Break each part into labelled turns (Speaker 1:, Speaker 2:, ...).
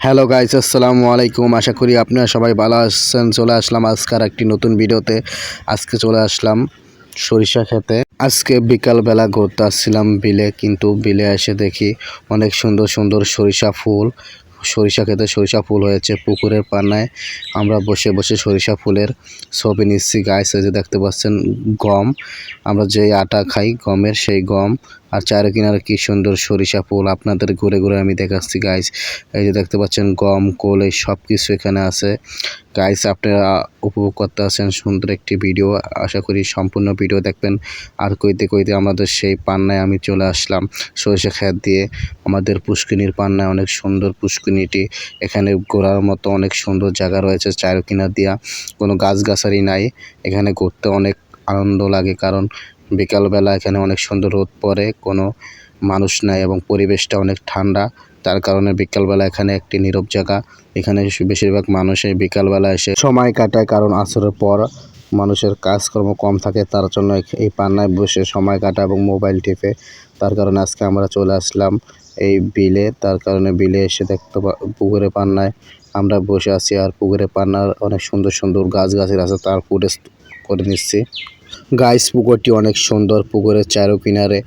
Speaker 1: Hello guys আসসালামু আলাইকুম আশা করি আপনারা সবাই ভালো আছেন। চলে আসলাম আজকের একটি নতুন ভিডিওতে। আজকে চলে আসলাম সরিষা খেতে। আজকে বিকালবেলা ঘুরতে আসছিলাম বিলে, কিন্তু বিলে এসে দেখি অনেক সুন্দর সুন্দর সরিষা ফুল। সরিষা খেতে সরিষা ফুল হয়েছে পুকুরের পানায়। আমরা বসে বসে সরিষা ফুলের ছবি নিচ্ছি। গাছ যে দেখতে পাচ্ছেন, গম। আমরা যে আটা খাই, গমের সেই গম আর চারি কিনারে কি সুন্দর সরিষা ফুল আপনাদের ঘুরে ঘুরে আমি দেখাচ্ছি গাইস এই যে দেখতে পাচ্ছেন, গম কোল এই সব কিছু এখানে আছে। গাইস আপনারা উপভোগ করতে আছেন সুন্দর একটি ভিডিও আশা করি সম্পূর্ণ ভিডিও দেখবেন। আর কইতে কইতে আমাদের সেই পান্নায় আমি চলে আসলাম সরিষা খেত দিয়ে। আমাদের পুষ্কিনির পান্নায় অনেক সুন্দর পুষ্কিনিটি। এখানে ঘোরার মতো অনেক সুন্দর জায়গা রয়েছে চারো কিনার দিয়া। কোনো গাছগাছালি নাই। এখানে ঘুরতে অনেক আনন্দ লাগে কারণ বিকালবেলা এখানে অনেক সুন্দর রোদ পড়ে, কোনো মানুষ নাই এবং পরিবেশটা অনেক ঠান্ডা। তার কারণে বিকালবেলা এখানে একটি নীরব জায়গা। এখানে বেশিরভাগ মানুষ বিকালবেলা এসে সময় কাটায় কারণ আসরের পর মানুষের কাজকর্ম কম থাকে, তার জন্য এই- পান্নায় বসে সময় কাটা এবং মোবাইল টিপে। তার কারণে আজকে আমরা চলে আসলাম এই বিলে। তার কারণে বিলে এসে দেখতে পুকুরে পান্নায় আমরা বসে আছি আর পুকুরে পান্নার অনেক সুন্দর সুন্দর গাছ গাছের আছে, তার ফুটেজ করে নিচ্ছি। গাইস পুকুরটি অনেক সুন্দর। পুকুরের চারো কিনারে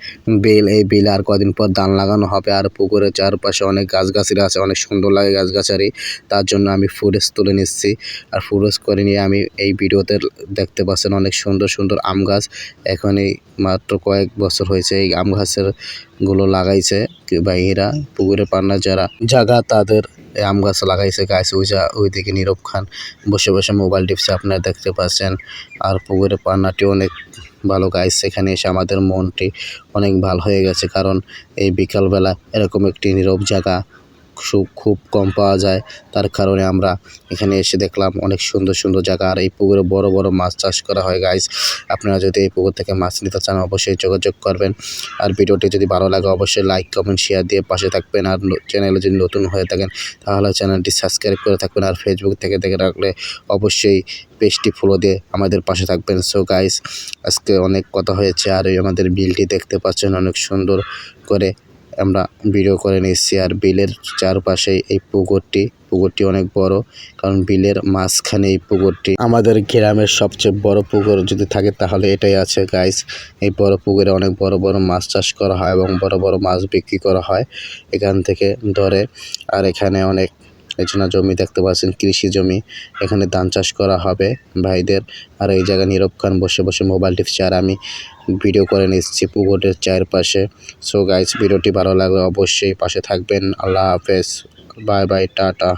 Speaker 1: বেল, এই বেল আর কদিন পর দান লাগানো হবে। আর পুকুরের চারপাশে অনেক গাছগাছালি আছে, অনেক সুন্দর লাগে গাছগাছালি। তার জন্য আমি ফুটেজ তুলে নিচ্ছি। আর ফুটেজ করে নিয়ে আমি এই ভিডিওতে দেখতে পাচ্ছেন অনেক সুন্দর সুন্দর আম গাছ। এখন এই মাত্র কয়েক বছর হয়েছে এই আম গাছেরগুলো লাগাইছে। ভাইয়েরা পুকুরে পান্না যারা জাগা তাদের আম গাছ লাগাইছে, গাছ উইজা ওইদিকে নীরব খান বসে বসে মোবাইল টিপছে, আপনারা দেখতে পাচ্ছেন। আর পুকুরের পান্নাটি অনেক ভালো গাছ সেখানে এসে আমাদের মনটি অনেক ভালো হয়ে গেছে, কারণ এই বিকালবেলা এরকম একটি নীরব জায়গা খুব খুব কম পাওয়া যায়। তার কারণে আমরা এখানে এসে দেখলাম অনেক সুন্দর সুন্দর জায়গা। আর এই পুকুরে বড় বড় মাছ চাষ করা হয় গাইস আপনারা যদি এই পুকুর থেকে মাছ নিতে চান, অবশ্যই যোগাযোগ করবেন। আর ভিডিওটি যদি ভালো লাগে, অবশ্যই লাইক কমেন্ট শেয়ার দিয়ে পাশে থাকবেন। আর চ্যানেলে যদি নতুন হয়ে থাকেন, তাহলে চ্যানেলটি সাবস্ক্রাইব করে থাকবেন। আর ফেসবুক থেকে দেখে রাখলে অবশ্যই পেজটি ফলো দিয়ে আমাদের পাশে থাকবেন। সো গাইস আজকে অনেক কথা হয়েছে। আর আমাদের বিলটি দেখতে পাচ্ছেন, অনেক সুন্দর করে। আমরা ভিডিও করে নিচ্ছি। আর বিলের চারপাশে এই পুকুরটি পুকুরটি অনেক বড়, কারণ বিলের মাঝখানে এই পুকুরটি আমাদের গ্রামের সবচেয়ে বড় পুকুর যদি থাকে তাহলে এটাই আছে। গাইস এই বড় পুকুরে অনেক বড় বড় মাছ চাষ করা হয় এবং বড় বড় মাছ বিক্রি করা হয় এখান থেকে ধরে। আর এখানে অনেক এজন্য জমি দেখতে পাচ্ছেন, কৃষি জমি। এখানে ধান চাষ করা হবে ভাইদের। আর এই জায়গায় নীরব খান বসে বসে মোবাইল টিপছে। আর আমি ভিডিও করে নিচ্ছি পুকুরের চারপাশে। সো গাইস ভিডিওটি ভালো লাগলে অবশ্যই পাশে থাকবেন। আল্লাহ হাফেজ। Bye bye tata.